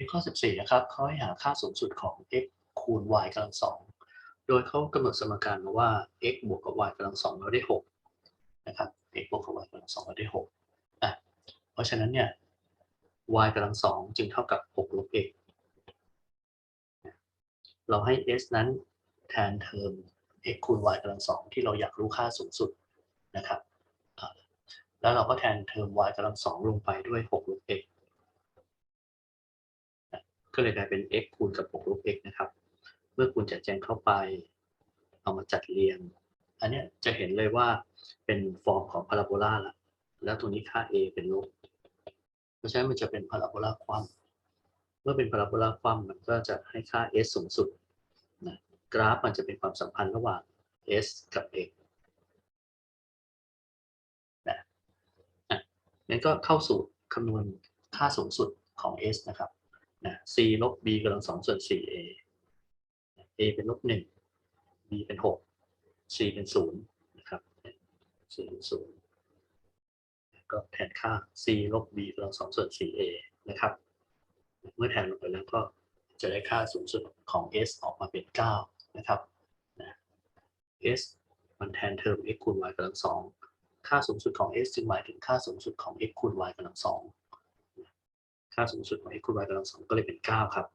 ในข้อ 14 นะครับเขาให้หาค่าสูงสุดของ x คูณ y กำลังสองโดยเขากำหนดสมการมาว่า x บวกกับ y กำลังสองเราได้ 6 นะครับ x บวกกับ y กำลังสองเราได้6อะเพราะฉะนั้นเนี่ย y กำลังสองจึงเท่ากับ 6 ลบ x เราให้ s นั้นแทนเทอม x คูณ y กำลังสองที่เราอยากรู้ค่าสูงสุดนะครับ แล้วเราก็แทนเทอม y กำลังสองลงไปด้วย 6ลบ x ก็เลยกลายเป็น x คูณกับ 6 ลบ x นะครับ เมื่อคูณจัดแจงเข้าไป เอามาจัดเรียง อันนี้จะเห็นเลยว่าเป็นฟอร์มของพาราโบลาละแล้วตรงนี้ค่า a เป็นลบ เพราะฉะนั้นมันจะเป็นพาราโบลาคว่ำเมื่อเป็นพาราโบลาคว่ำมันก็จะให้ค่า s สูงสุดนะกราฟมันจะเป็นความสัมพันธ์ระหว่าง s กับ x นะอะงั้นก็เข้าสู่คำนวณค่าสูงสุดของ s นะครับ c ลบ b กำลังสองส่วน 4a a เป็นลบหนึ่ง b เป็นหก c เป็นศูนย์นะครับ c เป็นศูนย์ก็แทนค่า c ลบ b กำลังสองส่วน 4a นะครับ เมื่อแทนลงไปแล้วก็จะได้ค่าสูงสุดของ s ออกมาเป็น 9 นะครับนะ s มันแทนเทอม x คูณ y กำลังสอง ค่าสูงสุดของ s จึงหมายถึงค่าสูงสุดของ x คูณ y กำลังสอง ค่าสูงสุดของ x คูณ y กำลังสองก็เลยเป็น 9 ครับ